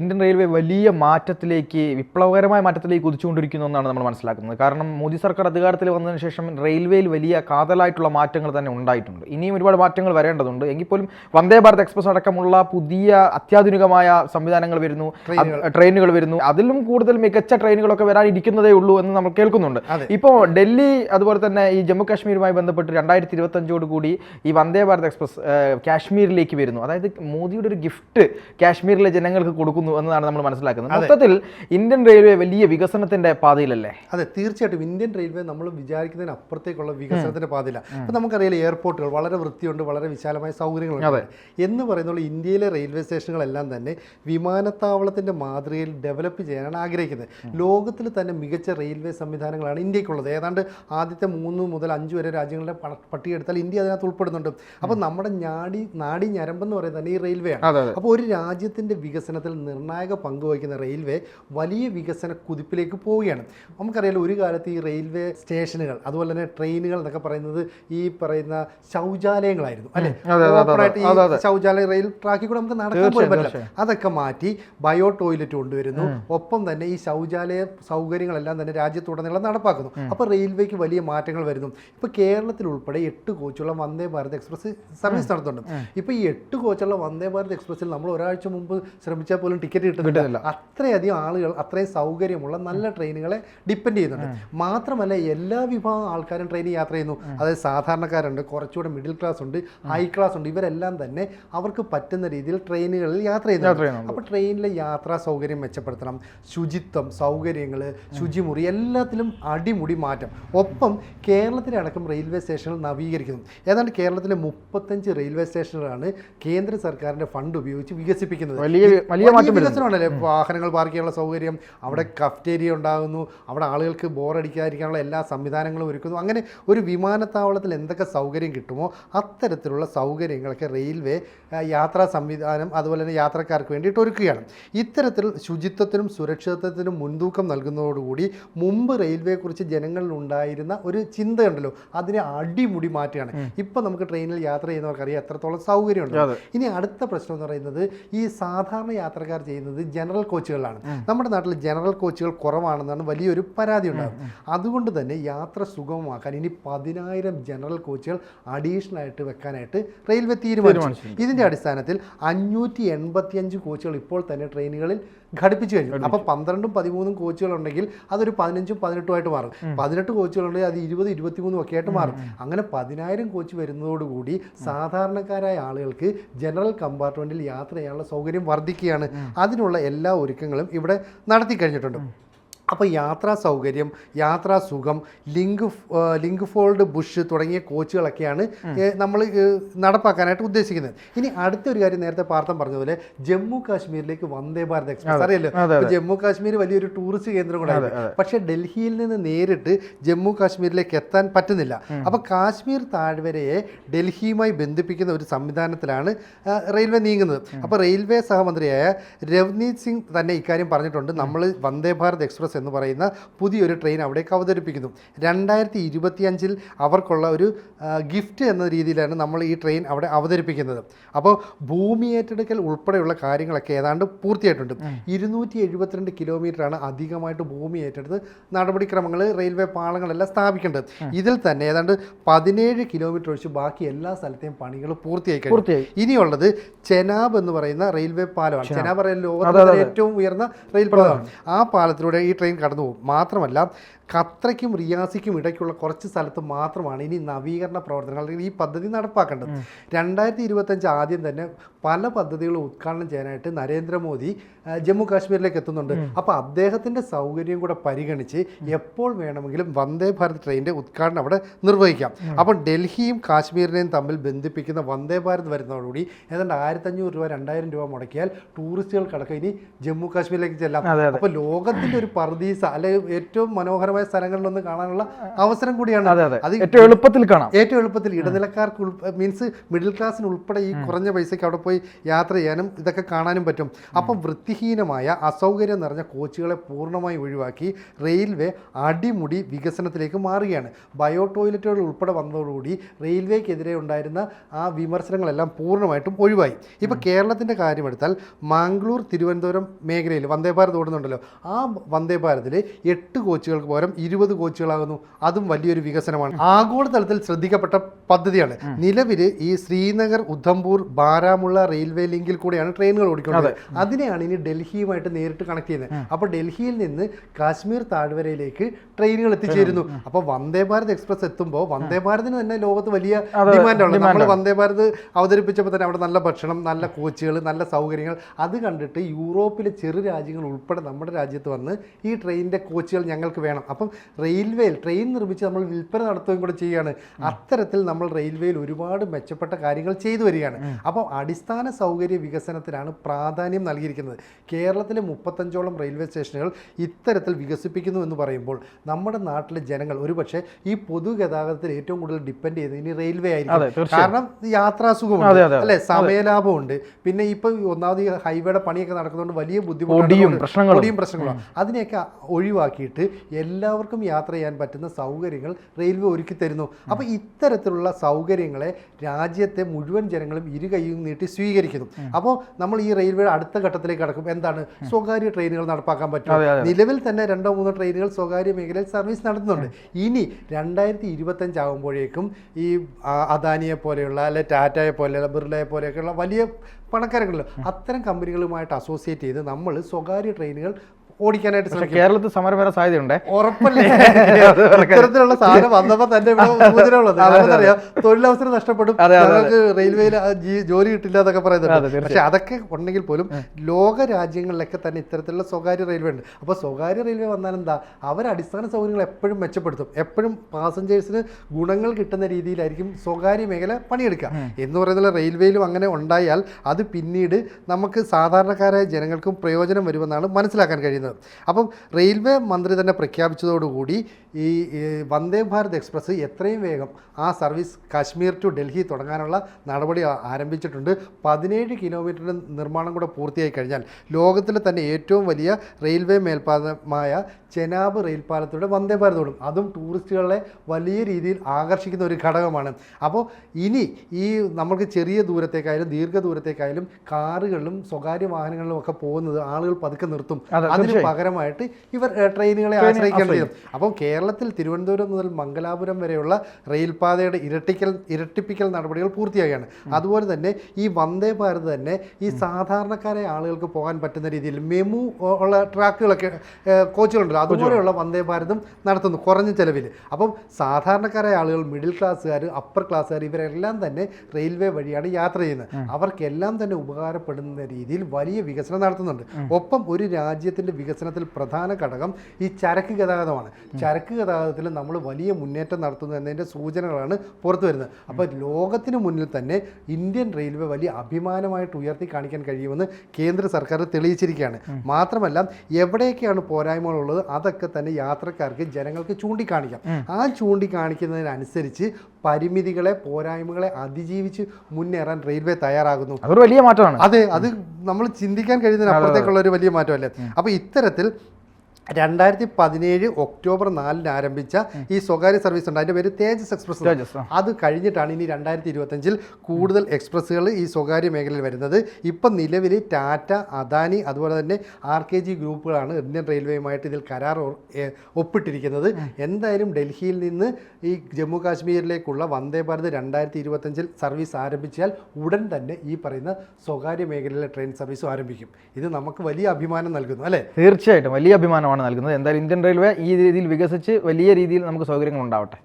Indian railway വലിയ മാറ്റത്തിലേക്ക് വിപ്ലവകരമായ മാറ്റത്തിലേക്ക് കുതിച്ചുകൊണ്ടിരിക്കുന്നു എന്നാണ് നമ്മൾ മനസ്സിലാക്കുന്നത്. കാരണം മോദി സർക്കാർ അധികാരത്തിൽ വന്നതിന് ശേഷം റെയിൽവേയിൽ വലിയ കാതലായിട്ടുള്ള മാറ്റങ്ങൾ തന്നെ ഉണ്ടായിട്ടുണ്ട്. ഇനിയും ഒരുപാട് മാറ്റങ്ങൾ വരേണ്ടതുണ്ട്. എങ്കിൽ പോലും വന്ദേ ഭാരത് എക്സ്പ്രസ് അടക്കമുള്ള പുതിയ അത്യാധുനികമായ സംവിധാനങ്ങൾ വരുന്നു. ട്രെയിനുകൾ. വരുന്നു. അതിലും കൂടുതൽ മികച്ച ട്രെയിനുകളൊക്കെ വരാനിരിക്കുന്നതേ ഉള്ളൂ എന്ന് നമ്മൾ കേൾക്കുന്നുണ്ട്. ഇപ്പോൾ ഡൽഹി അതുപോലെ തന്നെ ഈ ജമ്മു കാശ്മീരുമായി ബന്ധപ്പെട്ട് രണ്ടായിരത്തി ഇരുപത്തഞ്ചോട് കൂടി ഈ വന്ദേ ഭാരത് എക്സ്പ്രസ് കാശ്മീരിലേക്ക് വരുന്നു. അതായത് മോദിയുടെ ഒരു ഗിഫ്റ്റ് കാശ്മീരിലെ ജനങ്ങൾക്ക് കൊടുക്കുന്നു എന്നതാണ് നമ്മൾ മനസ്സിലാക്കുന്നത്. മൊത്തത്തിൽ ഇന്ത്യൻ റെയിൽവേ വലിയ വികസനത്തിന്റെ പാതയിലല്ലേ? അതെ തീർച്ചയായിട്ടും ഇന്ത്യൻ റെയിൽവേ നമ്മൾ വിചാരിക്കുന്നതിന് അപ്പുറത്തേക്കുള്ള വികസനത്തിന്റെ പാതയില്ല അപ്പൊ നമുക്കറിയാം എയർപോർട്ടുകൾ വളരെ വൃത്തിയുണ്ട് വളരെ വിശാലമായ സൗകര്യങ്ങളുണ്ട്. എന്ന് പറയുന്ന ഇന്ത്യയിലെ റെയിൽവേ സ്റ്റേഷനുകളെല്ലാം തന്നെ വിമാനത്താവളത്തിന്റെ മാതൃകയിൽ ഡെവലപ്പ് ചെയ്യാനാണ് ആഗ്രഹിക്കുന്നത്. ലോകത്തിൽ തന്നെ മികച്ച റെയിൽവേ സംവിധാനങ്ങളാണ് ഇന്ത്യക്കുള്ളത്. ഏതാണ്ട് ആദ്യത്തെ മൂന്ന് മുതൽ അഞ്ച് വരെ രാജ്യങ്ങളുടെ പ- പട്ടിക എടുത്താൽ ഇന്ത്യ അതിനകത്ത് ഉൾപ്പെടുന്നുണ്ട്. അപ്പോൾ നമ്മുടെ ഞാടി നാടി ഞരമ്പെന്ന് പറയുന്നത് തന്നെ ഈ റെയിൽവേ ആണ് അപ്പോൾ ഒരു രാജ്യത്തിന്റെ വികസനത്തിൽ നിർണായക പങ്ക് വഹിക്കുന്ന റെയിൽവേ വലിയ വികസന കുതിപ്പിലേക്ക് പോവുകയാണ്. നമുക്കറിയാലോ ഒരു കാലത്ത് ഈ റെയിൽവേ സ്റ്റേഷനുകൾ അതുപോലെ തന്നെ ട്രെയിനുകൾ എന്നൊക്കെ പറയുന്നത് ഈ പറയുന്ന ശൗചാലയങ്ങളായിരുന്നു അല്ലെ. ശൗചാലയ റെയിൽ ട്രാക്കിൽ കൂടെ നമുക്ക് നടക്കാൻ പോലും പറ്റില്ല. അതൊക്കെ മാറ്റി ബയോ ടോയ്ലറ്റ് കൊണ്ടുവരുന്നു. ഒപ്പം തന്നെ ഈ ശൗചാലയ സൗകര്യങ്ങളെല്ലാം തന്നെ രാജ്യത്തുടനീളം നടപ്പാക്കുന്നു. അപ്പോൾ റെയിൽവേക്ക് വലിയ മാറ്റങ്ങൾ വരുന്നു. ഇപ്പോൾ കേരളത്തിൽ ഉൾപ്പെടെ എട്ട് കോച്ചുള്ള വന്ദേ ഭാരത് എക്സ്പ്രസ് സർവീസ് നടത്തുന്നുണ്ട്. ഇപ്പോൾ ഈ എട്ട് കോച്ചുള്ള വന്ദേ ഭാരത് എക്സ്പ്രസ്സിൽ നമ്മൾ ഒരാഴ്ച മുമ്പ് ശ്രമിച്ചാൽ പോലും ടിക്കറ്റ് കിട്ടുന്നില്ല. അത്രയധികം ആളുകൾ അത്രയും സൗകര്യമുള്ള നല്ല ട്രെയിനുകളെ ഡിപ്പെൻഡ് ചെയ്യുന്നുണ്ട്. മാത്രമല്ല എല്ലാ വിഭാഗം ആൾക്കാരും ട്രെയിനിൽ യാത്ര ചെയ്യുന്നു. അതായത് സാധാരണക്കാരുണ്ട് കുറച്ചുകൂടെ മിഡിൽ ക്ലാസ് ഉണ്ട് ഹൈ ക്ലാസ് ഉണ്ട്. ഇവരെല്ലാം തന്നെ അവർക്ക് പറ്റുന്ന രീതിയിൽ ട്രെയിനുകളിൽ യാത്ര ചെയ്യുന്നുണ്ട്. അപ്പോൾ ട്രെയിനിലെ യാത്രാ സൗകര്യം മെച്ചപ്പെടുത്തണം. ശുചിത്വം സൗകര്യങ്ങൾ ശുചിമുറി എല്ലാത്തിലും അടിമുടി മാറ്റം. ഒപ്പം കേരളത്തിലെ അടക്കം റെയിൽവേ സ്റ്റേഷനുകൾ നവീകരിക്കുന്നു. ഏതാണ്ട് കേരളത്തിലെ മുപ്പത്തഞ്ച് റെയിൽവേ സ്റ്റേഷനുകളാണ് കേന്ദ്ര സർക്കാരിന്റെ ഫണ്ട് ഉപയോഗിച്ച് വികസിപ്പിക്കുന്നത്. വലിയ വലിയ മാറ്റം വികസനമാണല്ലേ? വാഹനങ്ങൾ പാർക്ക് ചെയ്യാനുള്ള സൗകര്യം അവിടെ കഫ്റ്റേരിയ ഉണ്ടാകുന്നു അവിടെ ആളുകൾക്ക് ബോറടിക്കാതിരിക്കാനുള്ള എല്ലാ സംവിധാനങ്ങളും ഒരുക്കുന്നു. അങ്ങനെ ഒരു വിമാനത്താവളത്തിൽ എന്തൊക്കെ സൗകര്യം കിട്ടുമോ അത്തരത്തിലുള്ള സൗകര്യങ്ങളൊക്കെ റെയിൽവേ യാത്രാ സംവിധാനം അതുപോലെ തന്നെ യാത്രക്കാർക്ക് വേണ്ടിയിട്ട് ഒരുക്കുകയാണ്. ഇത്തരത്തിൽ ശുചിത്വത്തിനും സുരക്ഷിതത്വത്തിനും മുൻതൂക്കം നൽകുന്നതോടുകൂടി മുമ്പ് റെയിൽവേയെക്കുറിച്ച് ജനങ്ങളിൽ ഉണ്ടായിരുന്ന ഒരു ചിന്തയുണ്ടല്ലോ അതിനെ അടിമുടി മാറ്റുകയാണ്. ഇപ്പം നമുക്ക് ട്രെയിനിൽ യാത്ര ചെയ്യുന്നവർക്കറിയാം എത്രത്തോളം സൗകര്യമുണ്ട്. ഇനി അടുത്ത പ്രശ്നം എന്ന് പറയുന്നത് ഈ സാധാരണ യാത്രക്കാർ ചെയ്യുന്നത് ജനറൽ കോച്ചുകളിലാണ്. നമ്മുടെ നാട്ടിൽ ജനറൽ കോച്ചുകൾ കുറവാണെന്നാണ് വലിയൊരു പരാതി ഉണ്ടാകും അതുകൊണ്ട് തന്നെ യാത്ര സുഗമമാക്കാൻ ഇനി പതിനായിരം ജനറൽ കോച്ചുകൾ അഡീഷണൽ ആയിട്ട് വെക്കാനായിട്ട് റെയിൽവേ തീരുമാനിച്ചു. ഇതിന്റെ അടിസ്ഥാനത്തിൽ അഞ്ഞൂറ്റി എൺപത്തിയഞ്ച് കോച്ചുകൾ ഇപ്പോൾ തന്നെ ട്രെയിനുകളിൽ ഘടിപ്പിച്ചു കഴിഞ്ഞു. അപ്പോൾ പന്ത്രണ്ടും പതിമൂന്നും കോച്ചുകൾ ഉണ്ടെങ്കിൽ അതൊരു പതിനഞ്ചും പതിനെട്ടുമായിട്ട് മാറും. പതിനെട്ട് കോച്ചുകൾ ഉണ്ടെങ്കിൽ അത് ഇരുപത് ഇരുപത്തിമൂന്നും ഒക്കെ ആയിട്ട് മാറും. അങ്ങനെ പതിനായിരം കോച്ച് വരുന്നതോടുകൂടി സാധാരണക്കാരായ ആളുകൾക്ക് ജനറൽ കമ്പാർട്ട്മെന്റിൽ യാത്ര ചെയ്യാനുള്ള സൗകര്യം വർദ്ധിക്കുകയാണ്. അതിനുള്ള എല്ലാ ഒരുക്കങ്ങളും ഇവിടെ നടത്തി കഴിഞ്ഞിട്ടുണ്ട്. അപ്പോൾ യാത്രാ സൗകര്യം യാത്രാ സുഖം ലിങ്ക് ലിങ്ക് ഫോൾഡ് ബുഷ് തുടങ്ങിയ കോച്ചുകളൊക്കെയാണ് നമ്മൾ നടപ്പാക്കാനായിട്ട് ഉദ്ദേശിക്കുന്നത്. ഇനി അടുത്തൊരു കാര്യം നേരത്തെ പാർത്ഥം പറഞ്ഞതുപോലെ ജമ്മു കാശ്മീരിലേക്ക് വന്ദേ ഭാരത് എക്സ്പ്രസ്. അറിയല്ലോ ജമ്മു കാശ്മീർ വലിയൊരു ടൂറിസ്റ്റ് കേന്ദ്രം കൂടെ പക്ഷെ ഡൽഹിയിൽ നിന്ന് നേരിട്ട് ജമ്മു കാശ്മീരിലേക്ക് എത്താൻ പറ്റുന്നില്ല. അപ്പോൾ കാശ്മീർ താഴ്വരയെ ഡൽഹിയുമായി ബന്ധിപ്പിക്കുന്ന ഒരു സംവിധാനത്തിലാണ് റെയിൽവേ നീങ്ങുന്നത്. അപ്പോൾ റെയിൽവേ സഹമന്ത്രിയായ രവ്നീത് സിംഗ് തന്നെ ഇക്കാര്യം പറഞ്ഞിട്ടുണ്ട്. നമ്മൾ വന്ദേ ഭാരത് എക്സ്പ്രസ് എന്ന് പറയുന്ന പുതിയൊരു ട്രെയിൻ അവിടേക്ക് അവതരിപ്പിക്കുന്നു. രണ്ടായിരത്തി ഇരുപത്തിയഞ്ചിൽ അവർക്കുള്ള ഒരു ഗിഫ്റ്റ് എന്ന രീതിയിലാണ് നമ്മൾ ഈ ട്രെയിൻ അവിടെ അവതരിപ്പിക്കുന്നത്. അപ്പോൾ ഭൂമി ഏറ്റെടുക്കൽ ഉൾപ്പെടെയുള്ള കാര്യങ്ങളൊക്കെ ഏതാണ്ട് പൂർത്തിയായിട്ടുണ്ട്. ഇരുന്നൂറ്റി എഴുപത്തിരണ്ട് കിലോമീറ്ററാണ് അധികമായിട്ട് ഭൂമി ഏറ്റെടുത്ത് നടപടിക്രമങ്ങൾ റെയിൽവേ പാളങ്ങളെല്ലാം സ്ഥാപിക്കേണ്ടത്. ഇതിൽ തന്നെ ഏതാണ്ട് പതിനേഴ് കിലോമീറ്റർ ഒഴിച്ച് ബാക്കി എല്ലാ സ്ഥലത്തെയും പണികൾ പൂർത്തിയായി കഴിഞ്ഞു. ഇനിയുള്ളത് ചെനാബ് എന്ന് പറയുന്ന റെയിൽവേ പാലമാണ്. ചെനാബ്. പറയുന്ന ലോകത്തിലെ ഏറ്റവും ഉയർന്ന റെയിൽ പാലമാണ്. ആ പാലത്തിലൂടെ ഈ ട്രെയിൻ കടന്നു പോകും. മാത്രമല്ല ഖത്രയ്ക്കും റിയാസിക്കും ഇടയ്ക്കുള്ള കുറച്ച് സ്ഥലത്ത് മാത്രമാണ് ഇനി നവീകരണ പ്രവർത്തനങ്ങൾ അല്ലെങ്കിൽ ഈ പദ്ധതി നടപ്പാക്കേണ്ടത്. രണ്ടായിരത്തി ഇരുപത്തഞ്ച് ആദ്യം തന്നെ പല പദ്ധതികളും ഉദ്ഘാടനം ചെയ്യാനായിട്ട് നരേന്ദ്രമോദി ജമ്മു കാശ്മീരിലേക്ക് എത്തുന്നുണ്ട്. അപ്പോൾ അദ്ദേഹത്തിന്റെ സൗകര്യം കൂടെ പരിഗണിച്ച് എപ്പോൾ വേണമെങ്കിലും വന്ദേ ഭാരത് ട്രെയിനിന്റെ ഉദ്ഘാടനം അവിടെ നിർവഹിക്കാം. അപ്പം ഡൽഹിയും കാശ്മീരിനെയും തമ്മിൽ ബന്ധിപ്പിക്കുന്ന വന്ദേ ഭാരത് വരുന്നതോടുകൂടി ഏതാണ്ട് ആയിരത്തഞ്ഞൂറ് രൂപ രണ്ടായിരം രൂപ മുടക്കിയാൽ ടൂറിസ്റ്റുകൾക്കടക്കം ഇനി ജമ്മു കാശ്മീരിലേക്ക് ചെല്ലാം. അപ്പോൾ ലോകത്തിന്റെ ഒരു പറുതി പർദീസ അല്ലെങ്കിൽ ഏറ്റവും മനോഹരമായ സ്ഥലങ്ങളിലൊന്ന് കാണാനുള്ള അവസരം കൂടിയാണ്. അതെ അതെ. അത് ഏറ്റവും എളുപ്പത്തിൽ കാണാം. ഏറ്റവും എളുപ്പത്തിൽ ഇടനിലക്കാർക്ക് മീൻസ് മിഡിൽ ക്ലാസ്സിന് ഉൾപ്പെടെ ഈ കുറഞ്ഞ പൈസയ്ക്ക് അവിടെ പോയി യാത്ര ചെയ്യാനും ഇതൊക്കെ കാണാനും പറ്റും. അപ്പം വൃത്തിഹീനമായ അസൗകര്യം നിറഞ്ഞ കോച്ചുകളെ പൂർണമായി ഒഴിവാക്കി റെയിൽവേ അടിമുടി വികസനത്തിലേക്ക് മാറുകയാണ്. ബയോ ടോയ്ലറ്റുകൾ ഉൾപ്പെടെ വന്നതോടുകൂടി റെയിൽവേക്കെതിരെ ഉണ്ടായിരുന്ന ആ വിമർശനങ്ങളെല്ലാം പൂർണമായിട്ടും ഒഴിവായി. ഇപ്പോൾ കേരളത്തിന്റെ കാര്യമെടുത്താൽ മാംഗ്ലൂർ തിരുവനന്തപുരം മേഖലയിൽ വന്ദേ ഭാരത് ഓടുന്നുണ്ടല്ലോ. ആ വന്ദേ ഭാരതിൽ എട്ട് കോച്ചുകൾക്ക് പകരം ഇരുപത് കോച്ചുകളാകുന്നു. അതും വലിയൊരു വികസനമാണ്. ആഗോളതലത്തിൽ ശ്രദ്ധിക്കപ്പെട്ട പദ്ധതിയാണ്. നിലവിൽ ഈ ശ്രീനഗർ ഉദ്ധംപൂർ ബാരാമുള്ള റെയിൽവേ ലിങ്കിൽ കൂടെയാണ് ട്രെയിനുകൾ ഓടിക്കുന്നത് അതിനെയാണ് ഇനി ഡൽഹിയുമായിട്ട് നേരിട്ട് കണക്ട് ചെയ്യുന്നത്. അപ്പോൾ ഡൽഹിയിൽ നിന്ന് കാശ്മീർ താഴ്വരയിലേക്ക് ട്രെയിനുകൾ എത്തിച്ചേരുന്നു. അപ്പോൾ വന്ദേ ഭാരത് എക്സ്പ്രസ് എത്തുമ്പോൾ വന്ദേ ഭാരതിന് തന്നെ ലോകത്ത് വലിയ ഡിമാൻഡാണ്. നമ്മൾ വന്ദേ ഭാരത് അവതരിപ്പിച്ചപ്പോൾ തന്നെ അവിടെ നല്ല ഭക്ഷണം നല്ല കോച്ചുകൾ നല്ല സൗകര്യങ്ങൾ. അത് കണ്ടിട്ട് യൂറോപ്പിലെ ചെറു രാജ്യങ്ങൾ ഉൾപ്പെടെ നമ്മുടെ രാജ്യത്ത് വന്ന് ഈ ട്രെയിനിന്റെ കോച്ചുകൾ ഞങ്ങൾക്ക് വേണം. അപ്പം റെയിൽവേയിൽ ട്രെയിൻ നിർമ്മിച്ച് നമ്മൾ വിൽപ്പന നടത്തുകയും കൂടെ ചെയ്യുകയാണ്. അത്തരത്തിൽ നമ്മൾ റെയിൽവേയിൽ ഒരുപാട് മെച്ചപ്പെട്ട കാര്യങ്ങൾ ചെയ്തു വരികയാണ്. അപ്പം അടിസ്ഥാന സൗകര്യ വികസനത്തിനാണ് പ്രാധാന്യം നൽകിയിരിക്കുന്നത്. കേരളത്തിലെ മുപ്പത്തഞ്ചോളം റെയിൽവേ സ്റ്റേഷനുകൾ ഇത്തരത്തിൽ വികസിപ്പിക്കുന്നു എന്ന് പറയുമ്പോൾ നമ്മുടെ നാട്ടിലെ ജനങ്ങൾ ഒരുപക്ഷെ ഈ പൊതുഗതാഗതത്തിൽ ഏറ്റവും കൂടുതൽ ഡിപ്പെൻഡ് ചെയ്യുന്നത് ഇനി റെയിൽവേ ആയിരിക്കും. കാരണം യാത്രാസുഖമുണ്ട്. അല്ലെ? സമയലാഭമുണ്ട്. പിന്നെ ഇപ്പൊ ഈ ഒന്നാമത് ഹൈവേയുടെ പണിയൊക്കെ നടക്കുന്നതുകൊണ്ട് വലിയ ബുദ്ധിമുട്ടും പ്രശ്നങ്ങളും. അതിനെയൊക്കെ ഒഴിവാക്കിയിട്ട് എല്ലാവർക്കും യാത്ര ചെയ്യാൻ പറ്റുന്ന സൗകര്യങ്ങൾ റെയിൽവേ ഒരുക്കി തരുന്നു. അപ്പോൾ ഇത്തരത്തിലുള്ള സൗകര്യങ്ങളെ രാജ്യത്തെ മുഴുവൻ ജനങ്ങളും ഇരു കൈയും നീട്ടി സ്വീകരിക്കുന്നു. അപ്പോൾ നമ്മൾ ഈ റെയിൽവേയുടെ അടുത്ത ഘട്ടത്തിലേക്ക് കടക്കും. എന്താണ്? സ്വകാര്യ ട്രെയിനുകൾ നടപ്പാക്കാൻ പറ്റും. നിലവിൽ തന്നെ രണ്ടോ മൂന്നോ ട്രെയിനുകൾ സ്വകാര്യ മേഖലയിൽ സർവീസ് നടത്തുന്നുണ്ട്. ഇനി രണ്ടായിരത്തി ഇരുപത്തഞ്ച് ആകുമ്പോഴേക്കും ഈ അദാനിയെ പോലെയുള്ള അല്ലെ ടാറ്റയെ പോലെയുള്ള ബിർളയെ പോലെയൊക്കെയുള്ള വലിയ പണക്കാരങ്ങളല്ലോ അത്തരം കമ്പനികളുമായിട്ട് അസോസിയേറ്റ് ചെയ്ത് നമ്മൾ സ്വകാര്യ ട്രെയിനുകൾ ഓടിക്കാനായിട്ട് ശ്രമിക്കും. കേരളത്തിൽ സമരം വരാൻ സാധ്യതയുണ്ട്? ഉറപ്പല്ലേ? ഇത്തരത്തിലുള്ള സാധനം വന്നപ്പോ തന്നെ ഇവിടെ തൊഴിലവസരം നഷ്ടപ്പെടും. ഞങ്ങൾക്ക് റെയിൽവേയിൽ ജോലി കിട്ടില്ല എന്നൊക്കെ പറയുന്നുണ്ട്. പക്ഷെ അതൊക്കെ ഉണ്ടെങ്കിൽ പോലും ലോക രാജ്യങ്ങളിലൊക്കെ തന്നെ ഇത്തരത്തിലുള്ള സ്വകാര്യ റെയിൽവേ ഉണ്ട്. അപ്പോൾ സ്വകാര്യ റെയിൽവേ വന്നാൽ എന്താ? അവർ അടിസ്ഥാന സൗകര്യങ്ങൾ എപ്പോഴും മെച്ചപ്പെടുത്തും. എപ്പോഴും പാസഞ്ചേഴ്സിന് ഗുണങ്ങൾ കിട്ടുന്ന രീതിയിലായിരിക്കും സ്വകാര്യ മേഖല പണിയെടുക്കുക. എന്ന് പറയുന്ന റെയിൽവേയിലും അങ്ങനെ ഉണ്ടായാൽ അത് പിന്നീട് നമുക്ക് സാധാരണക്കാരായ ജനങ്ങൾക്കും പ്രയോജനം വരുമെന്നാണ് മനസ്സിലാക്കാൻ കഴിയുന്നത്. അപ്പം റെയിൽവേ മന്ത്രി തന്നെ പ്രഖ്യാപിച്ചതോടുകൂടി ഈ വന്ദേ ഭാരത് എക്സ്പ്രസ് എത്രയും വേഗം ആ സർവീസ് കാശ്മീർ ടു ഡൽഹി തുടങ്ങാനുള്ള നടപടി ആരംഭിച്ചിട്ടുണ്ട്. പതിനേഴ് കിലോമീറ്ററിന്റെ നിർമ്മാണം കൂടെ പൂർത്തിയായി കഴിഞ്ഞാൽ ലോകത്തിലെ തന്നെ ഏറ്റവും വലിയ റെയിൽവേ മേൽപ്പാലമായ ചെനാബ് റെയിൽപാലത്തിലൂടെ വന്ദേ ഭാരത് ഓടും. അതും ടൂറിസ്റ്റുകളെ വലിയ രീതിയിൽ ആകർഷിക്കുന്ന ഒരു ഘടകമാണ്. അപ്പോൾ ഇനി ഈ നമുക്ക് ചെറിയ ദൂരത്തേക്കായാലും ദീർഘദൂരത്തേക്കായാലും കാറുകളിലും സ്വകാര്യ വാഹനങ്ങളിലും ഒക്കെ പോകുന്നത് ആളുകൾ പതുക്കെ നിർത്തും. അതിന്. പകരമായിട്ട് ഇവർ ട്രെയിനുകളെ ആശ്രയിക്കേണ്ടി വരും. അപ്പം കേരളത്തിൽ തിരുവനന്തപുരം മുതൽ മംഗലാപുരം വരെയുള്ള റെയിൽപാതയുടെ ഇരട്ടിക്കൽ ഇരട്ടിപ്പിക്കൽ നടപടികൾ പൂർത്തിയാകുകയാണ് അതുപോലെ തന്നെ ഈ വന്ദേ ഭാരത് തന്നെ ഈ സാധാരണക്കാരെ ആളുകൾക്ക് പോകാൻ പറ്റുന്ന രീതിയിൽ മെമു ഉള്ള ട്രാക്കുകളൊക്കെ കോച്ചുകളുണ്ടല്ലോ. അതുപോലെയുള്ള വന്ദേ ഭാരതും നടത്തുന്നു കുറഞ്ഞ ചെലവിൽ. അപ്പം സാധാരണക്കാരായ ആളുകൾ മിഡിൽ ക്ലാസ്സുകാർ അപ്പർ ക്ലാസ്സുകാർ ഇവരെല്ലാം തന്നെ റെയിൽവേ വഴിയാണ് യാത്ര ചെയ്യുന്നത്. അവർക്കെല്ലാം തന്നെ ഉപകാരപ്പെടുന്ന രീതിയിൽ വലിയ വികസനം നടത്തുന്നുണ്ട്. ഒപ്പം ഒരു രാജ്യത്തിന്റെ വികസനത്തിൽ പ്രധാന ഘടകം ഈ ചരക്ക് ഗതാഗതമാണ്. ചരക്ക് ഗതാഗതത്തിൽ നമ്മൾ വലിയ മുന്നേറ്റം നടത്തുന്നു എന്നതിന്റെ സൂചനകളാണ് പുറത്തു വരുന്നത്. അപ്പോൾ ലോകത്തിന് മുന്നിൽ തന്നെ ഇന്ത്യൻ റെയിൽവേ വലിയ അഭിമാനമായിട്ട് ഉയർത്തി കാണിക്കാൻ കഴിയുമെന്ന് കേന്ദ്ര സർക്കാർ തെളിയിച്ചിരിക്കുകയാണ്. മാത്രമല്ല എവിടെയൊക്കെയാണ് പോരായ്മകളുള്ളത് അതൊക്കെ തന്നെ യാത്രക്കാർക്ക് ജനങ്ങൾക്ക് ചൂണ്ടിക്കാണിക്കാം. ആ ചൂണ്ടിക്കാണിക്കുന്നതിനനുസരിച്ച് പരിമിതികളെ പോരായ്മകളെ അതിജീവിച്ച് മുന്നേറാൻ റെയിൽവേ തയ്യാറാകുന്നു. അതൊരു വലിയ മാറ്റമാണ്. അതെ അത് നമ്മൾ ചിന്തിക്കാൻ കഴിയുന്നതിനപ്പുറത്തേക്കുള്ള ഒരു വലിയ മാറ്റമല്ലേ? അപ്പോൾ ഇത്തരത്തിൽ രണ്ടായിരത്തി പതിനേഴ് ഒക്ടോബർ നാലിന് ആരംഭിച്ച ഈ സ്വകാര്യ സർവീസ് ഉണ്ട്. അതിന്റെ പേര് തേജസ് എക്സ്പ്രസ്. അത് കഴിഞ്ഞിട്ടാണ് ഇനി രണ്ടായിരത്തി ഇരുപത്തഞ്ചിൽ കൂടുതൽ എക്സ്പ്രസ്സുകൾ ഈ സ്വകാര്യ മേഖലയിൽ വരുന്നത്. ഇപ്പം നിലവിൽ ടാറ്റ അദാനി അതുപോലെ തന്നെ ആർ കെ ജി ഗ്രൂപ്പുകളാണ് ഇന്ത്യൻ റെയിൽവേയുമായിട്ട് ഇതിൽ കരാർ ഒപ്പിട്ടിരിക്കുന്നത്. എന്തായാലും ഡൽഹിയിൽ നിന്ന് ഈ ജമ്മു കാശ്മീരിലേക്കുള്ള വന്ദേ ഭാരത് രണ്ടായിരത്തി ഇരുപത്തഞ്ചിൽ സർവീസ് ആരംഭിച്ചാൽ ഉടൻ തന്നെ ഈ പറയുന്ന സ്വകാര്യ മേഖലയിലെ ട്രെയിൻ സർവീസും ആരംഭിക്കും. ഇത് നമുക്ക് വലിയ അഭിമാനം നൽകുന്നു അല്ലേ? തീർച്ചയായിട്ടും. വലിയ അഭിമാനമാണ് നൽകുന്നത്. എന്തായാലും ഇന്ത്യൻ റെയിൽവേ ഈ രീതിയിൽ വികസിച്ച് വലിയ രീതിയിൽ നമുക്ക് സൗകര്യങ്ങൾ ഉണ്ടാവട്ടെ